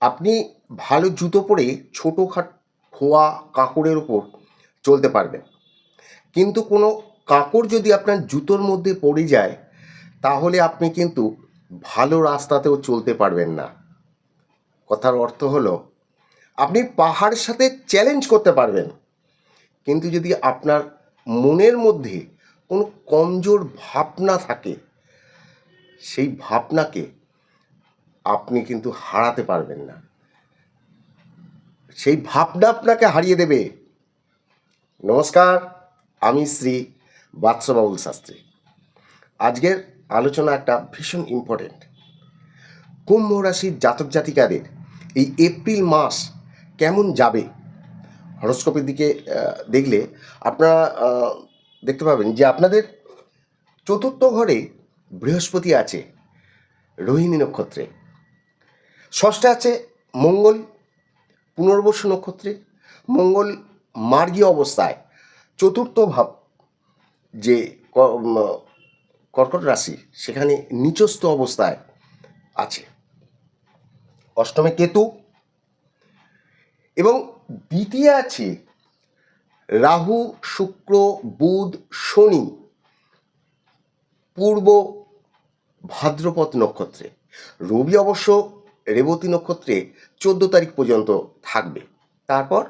আপনি ভালো জুতো পরে ছোটোখাট খোয়া কাঁকড়ের ওপর চলতে পারবেন। কিন্তু কোনো কাঁকড় যদি আপনার জুতোর মধ্যে পড়ে যায়, তাহলে আপনি কিন্তু ভালো রাস্তাতেও চলতে পারবেন না। কথার অর্থ হলো, আপনি পাহাড়ের সাথে চ্যালেঞ্জ করতে পারবেন। কিন্তু যদি আপনার মনের মধ্যে কোনো কমজোর ভাবনা থাকে, সেই ভাবনাকে আপনি কিন্তু হারাতে পারবেন না। সেই ভাবনা আপনাকে হারিয়ে দেবে। নমস্কার, আমি শ্রী বাদশাবাবুল শাস্ত্রী। আজকের আলোচনা একটা ভীষণ ইম্পর্টেন্ট কুম্ভ রাশির জাতক জাতিকাদের এই এপ্রিল মাস কেমন যাবে? হরস্কোপের দিকে দেখলে আপনারা দেখতে পাবেন যে আপনাদের চতুর্থ ঘরে বৃহস্পতি আছে, রোহিণী নক্ষত্রে। ষষ্ঠে আছে মঙ্গল পুনর্বসু নক্ষত্রে। মঙ্গল মার্গীয় অবস্থায়। চতুর্থ ভাব যে কর্কট রাশি, সেখানে নিচস্থ অবস্থায় আছে। অষ্টমে কেতু এবং দ্বিতীয় আছে রাহু, শুক্র, বুধ, শনি, পূর্ব ভাদ্রপদ নক্ষত্রে। রবি অবশ্য রেবতী নক্ষত্রে চোদ্দ তারিখ পর্যন্ত থাকবে। তারপর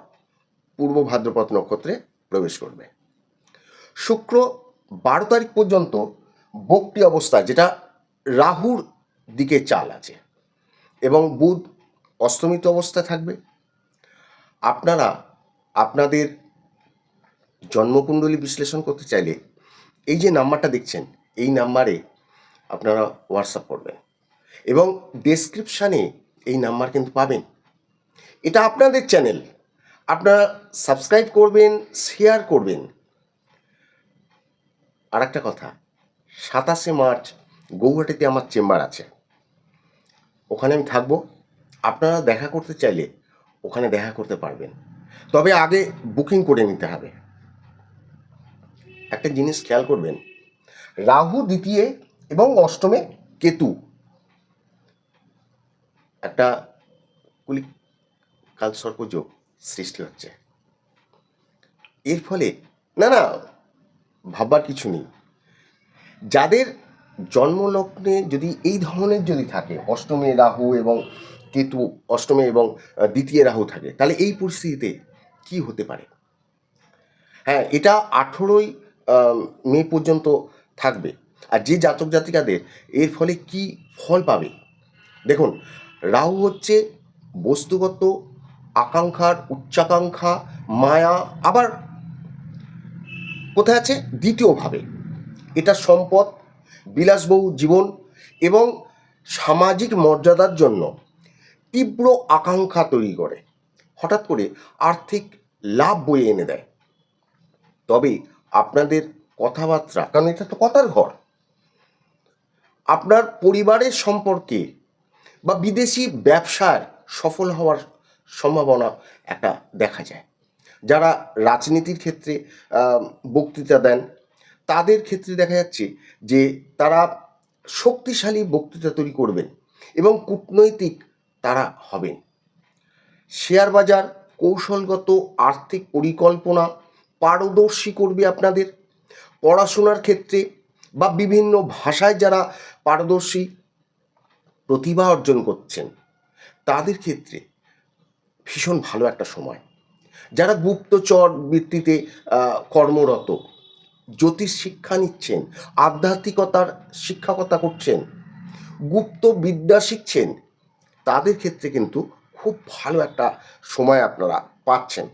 পূর্ব ভাদ্রপদ নক্ষত্রে প্রবেশ করবে। শুক্র বারো তারিখ পর্যন্ত বক্রি অবস্থা যেটা রাহুর দিকে চাল আছে এবং বুধ অস্তমিত অবস্থায় থাকবে। আপনারা আপনাদের জন্মকুণ্ডলী বিশ্লেষণ করতে চাইলে এই যে নাম্বারটা দেখছেন, এই নাম্বারে আপনারা হোয়াটসঅ্যাপ করবেন। এবং ডেসক্রিপশানে এই নাম্বার কিন্তু পাবেন। এটা আপনাদের চ্যানেল আপনারা সাবস্ক্রাইব করবেন শেয়ার করবেন। আর একটা কথা, সাতাশে মার্চ গৌহাটিতে আমার চেম্বার আছে। ওখানে আমি থাকব। আপনারা দেখা করতে চাইলে ওখানে দেখা করতে পারবেন। তবে আগে বুকিং করে নিতে হবে। একটা জিনিস খেয়াল করবেন, রাহু দ্বিতীয় এবং অষ্টমে কেতু। একটা কুলিক কালসর্প যোগ সৃষ্টি হচ্ছে। এর ফলে, না না, ভাববার কিছু নেই। যাদের জন্মলগ্নে যদি এই ধরনের যদি থাকে, অষ্টমে রাহু এবং কেতু, অষ্টমে এবং দ্বিতীয় রাহু থাকে, তাহলে এই পরিস্থিতিতে কি হতে পারে? হ্যাঁ এটা আঠেরোই মে পর্যন্ত থাকবে। আর যে জাতক জাতিকাদের এর ফলে কি ফল পাবে? দেখুন রাহু হচ্ছে বস্তুগত আকাঙ্ক্ষার উচ্চাকাঙ্ক্ষা, মায়া, আবার কোথায় আছে? দ্বিতীয়ভাবে। এটা সম্পদ, বিলাসবহুল জীবন এবং সামাজিক মর্যাদার জন্য তীব্র আকাঙ্ক্ষা তৈরি করে। হঠাৎ করে আর্থিক লাভ বয়ে এনে দেয়। তবে আপনাদের কথাবার্তা, কারণ এটা তো কথার ঘর। আপনার পরিবারের সম্পর্কে বা বিদেশি ব্যবসার সফল হওয়ার সম্ভাবনা একটা দেখা যায়। যারা রাজনীতির ক্ষেত্রে বক্তৃতা দেন, তাদের ক্ষেত্রে দেখা যাচ্ছে যে তারা শক্তিশালী বক্তৃতা তৈরি করবেন এবং কূটনৈতিক তারা হবেন। শেয়ার বাজার কৌশলগত আর্থিক পরিকল্পনা পারদর্শী করবে আপনাদের। পড়াশোনার ক্ষেত্রে বা বিভিন্ন ভাষায় যারা পারদর্শী প্রতিভা অর্জন করছেন, তাদের ক্ষেত্রে ভীষণ ভালো একটা সময়। যারা গুপ্তচর বৃত্তিতে কর্মরত, জ্যোতিষ শিক্ষা নিচ্ছেন, আধ্যাত্মিকতার শিক্ষকতা করছেন, গুপ্ত বিদ্যা শিখছেন, তাদের ক্ষেত্রে কিন্তু খুব ভালো একটা সময় আপনারা পাচ্ছেন।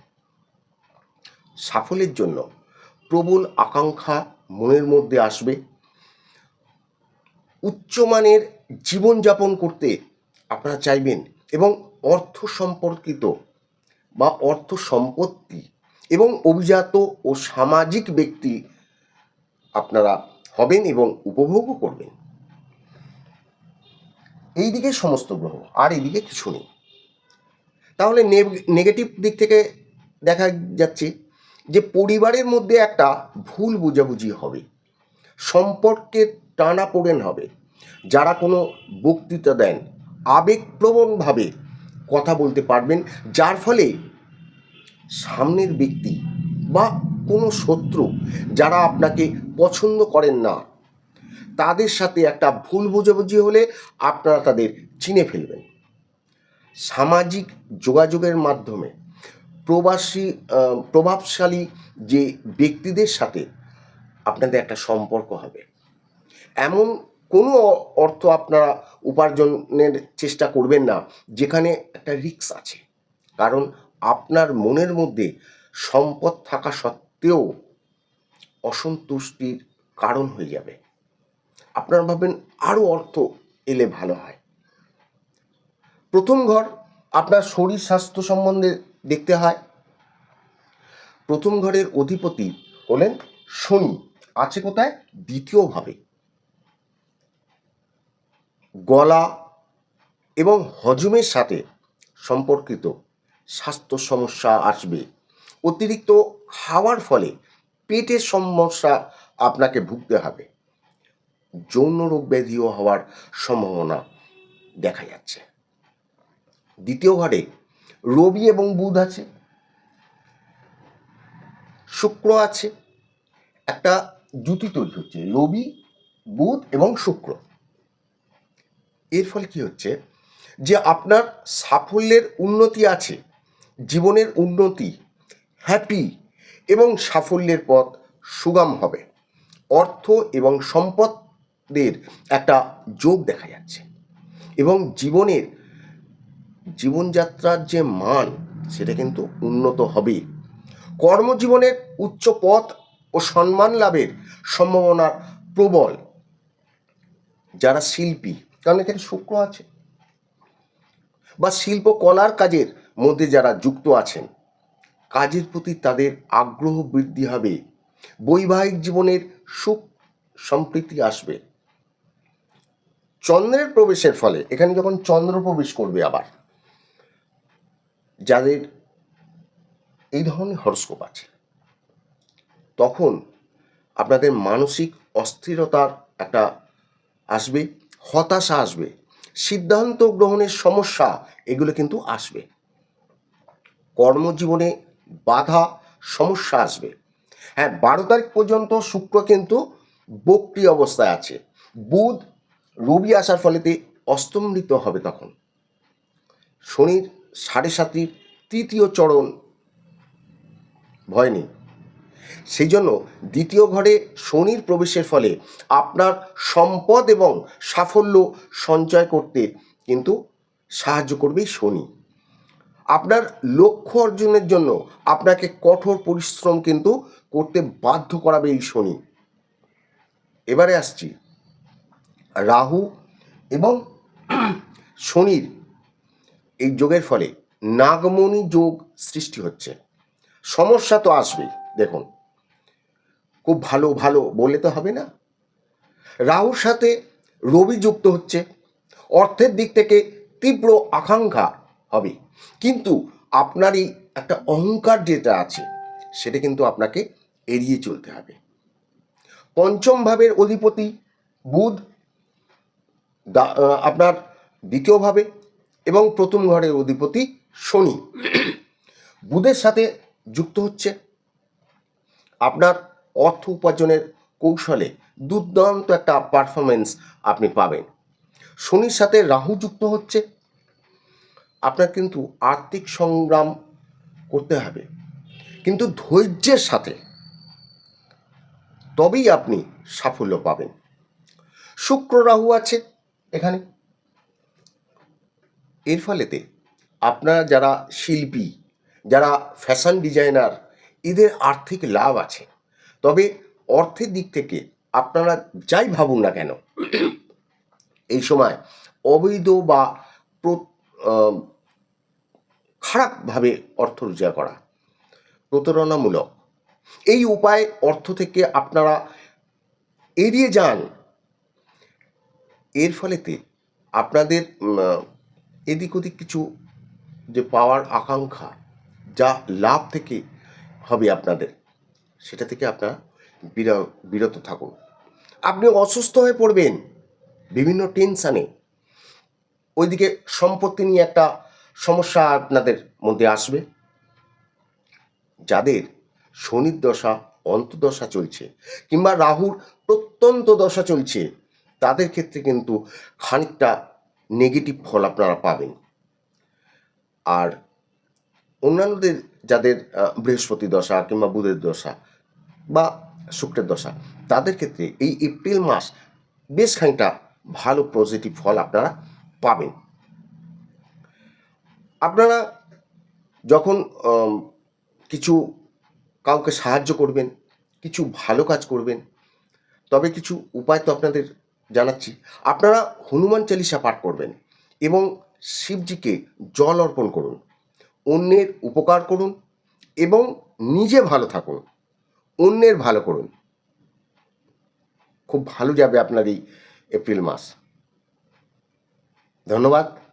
সাফল্যের জন্য প্রবল আকাঙ্ক্ষা মনের মধ্যে আসবে। উচ্চমানের জীবনযাপন করতে আপনারা চাইবেন এবং অর্থ সম্পর্কিত বা অর্থ সম্পত্তি এবং অভিজাত ও সামাজিক ব্যক্তি আপনারা হবেন এবং উপভোগও করবেন। এই দিকে সমস্ত গ্রহ, আর এদিকে কিছু নেই। তাহলে নেগেটিভ দিক থেকে দেখা যাচ্ছে যে পরিবারের মধ্যে একটা ভুল বোঝাবুঝি হবে। সম্পর্কের টানাপোড়েন হবে। যারা কোনো বক্তৃতা দেন, আবেগপ্রবণভাবে কথা বলতে পারবেন, যার ফলে সামনের ব্যক্তি বা কোনো শত্রু যারা আপনাকে পছন্দ করেন না, তাদের সাথে একটা ভুল বোঝাবুঝি হলে আপনারা তাদের চিনে ফেলবেন। সামাজিক যোগাযোগের মাধ্যমে প্রবাসী প্রভাবশালী যে ব্যক্তিদের সাথে আপনাদের একটা সম্পর্ক হবে। এমন কোনো অর্থ আপনারা উপার্জনের চেষ্টা করবেন না। যেখানে একটা রিস্ক আছে। কারণ আপনার মনের মধ্যে সম্পদ থাকা সত্ত্বেও অসন্তুষ্টির কারণ হয়ে যাবে। আপনারা ভাবেন আরও অর্থ এলে ভালো হয়। প্রথম ঘর আপনার শরীর স্বাস্থ্য সম্বন্ধে দেখতে হয়। প্রথম ঘরের অধিপতি হলেন শনি। আছে কোথায়? দ্বিতীয়ভাবে। গলা এবং হজমের সাথে সম্পর্কিত স্বাস্থ্য সমস্যা আসবে। অতিরিক্ত খাওয়ার ফলে পেটের সমস্যা আপনাকে ভুগতে হবে। যৌন রোগ ব্যাধিও হওয়ার সম্ভাবনা দেখা যাচ্ছে। দ্বিতীয় ঘরে রবি এবং বুধ আছে। শুক্র আছে। একটা জুতি তৈরি হচ্ছে, রবি, বুধ এবং শুক্র। এর ফলে কি হচ্ছে? যে আপনার সাফল্যের উন্নতি আছে, জীবনের উন্নতি হ্যাপি এবং সাফল্যের পথ সুগম হবে। অর্থ এবং সম্পদের একটা যোগ দেখা যাচ্ছে এবং জীবনের জীবনযাত্রার যে মান, সেটা কিন্তু উন্নত হবে। কর্মজীবনের উচ্চ পথ ও সম্মান লাভের সম্ভাবনা প্রবল। যারা শিল্পী কারণ এখানে শুক্র আছে। বা শিল্প কলার কাজের মধ্যে যারা যুক্ত আছেন, কাজের প্রতি তাদের আগ্রহ বৃদ্ধি হবে। বৈবাহিক জীবনের সুখ সম্প্রীতি আসবে। চন্দ্রের প্রবেশের ফলে, এখানে যখন চন্দ্র প্রবেশ করবে আবার, যাদের এই ধরনের হরস্কোপ আছে, তখন আপনাদের মানসিক অস্থিরতার একটা আসবে। হতাশা আসবে। সিদ্ধান্ত গ্রহণের সমস্যা, এগুলো কিন্তু আসবে। কর্মজীবনে বাধা, সমস্যা আসবে। হ্যাঁ বারো তারিখ পর্যন্ত শুক্র কিন্তু বক্রি অবস্থায় আছে। বুধ রবি আসার ফলেতে অস্তম্ভিত হবে তখন। শনির সাড়ে সাতির তৃতীয় চরণ ভয় নেই। সেই জন্য দ্বিতীয় ঘরে শনির প্রবেশের ফলে আপনার সম্পদ এবং সাফল্য সঞ্চয় করতে কিন্তু সাহায্য করবে শনি। আপনার লক্ষ্য অর্জনের জন্য আপনাকে কঠোর পরিশ্রম কিন্তু করতে বাধ্য করাবে এই শনি। এবারে আসছি। রাহু এবং শনির এই যোগের ফলে নাগমণি যোগ সৃষ্টি হচ্ছে। সমস্যা তো আসবেই, দেখুন। খুব ভালো ভালো বলে তো হবে না। রাহুর সাথে রবি যুক্ত হচ্ছে, অর্থের দিক থেকে তীব্র আকাঙ্ক্ষা হবে। কিন্তু আপনারই একটা অহংকার যেটা আছে, সেটা কিন্তু আপনাকে এড়িয়ে চলতে হবে। পঞ্চম ভাবের অধিপতি বুধ আপনার দ্বিতীয়ভাবে এবং প্রথম ঘরের অধিপতি শনি। বুধের সাথে যুক্ত হচ্ছে, আপনার অর্থ উপার্জনের কৌশলে দুর্দান্ত একটা পারফরমেন্স আপনি পাবেন। শনির সাথে রাহু যুক্ত হচ্ছে, আপনার কিন্তু আর্থিক সংগ্রাম করতে হবে। কিন্তু ধৈর্যের সাথে তবেই আপনি সাফল্য পাবেন। শুক্র রাহু আছে এখানে। এর ফলেতে আপনারা যারা শিল্পী, যারা ফ্যাশন ডিজাইনার এদের আর্থিক লাভ আছে। তবে অর্থের দিক থেকে আপনারা যাই ভাবুন না কেন, এই সময় অবৈধ বা খারাপভাবে অর্থ রোজগার করা প্রতারণামূলক। এই উপায় অর্থ থেকে আপনারা এড়িয়ে যান। এর ফলেতে আপনাদের এদিক ওদিক কিছু যে পাওয়ার আকাঙ্ক্ষা, যা লাভ থেকে হবে আপনাদের। সেটা থেকে আপনারা বির- বিরত থাকুন। আপনি অসুস্থ হয়ে পড়বেন বিভিন্ন টেনশানে। ওইদিকে সম্পত্তি নিয়ে একটা সমস্যা আপনাদের মধ্যে আসবে। যাদের শনির দশা অন্তদশা চলছে, কিংবা রাহুর প্রত্যন্ত দশা চলছে, তাদের ক্ষেত্রে কিন্তু খানিকটা নেগেটিভ ফল আপনারা পাবেন। আর অন্যান্যদের, যাদের বৃহস্পতি দশা কিংবা বুধের দশা বা শুক্রের দশা। তাদের ক্ষেত্রে এই এপ্রিল মাস বেশ খানিকটা ভালো পজিটিভ ফল আপনারা পাবেন। আপনারা যখন কিছু কাউকে সাহায্য করবেন, কিছু ভালো কাজ করবেন, তবে কিছু উপায় তো আপনাদের জানাচ্ছি। আপনারা হনুমান চালিসা পাঠ করবেন এবং শিবজিকে জল অর্পণ করুন, অন্যের উপকার করুন এবং নিজে ভালো থাকুন। অন্যের ভালো করুন। খুব ভালো যাবে আপনার এই এপ্রিল মাস। ধন্যবাদ।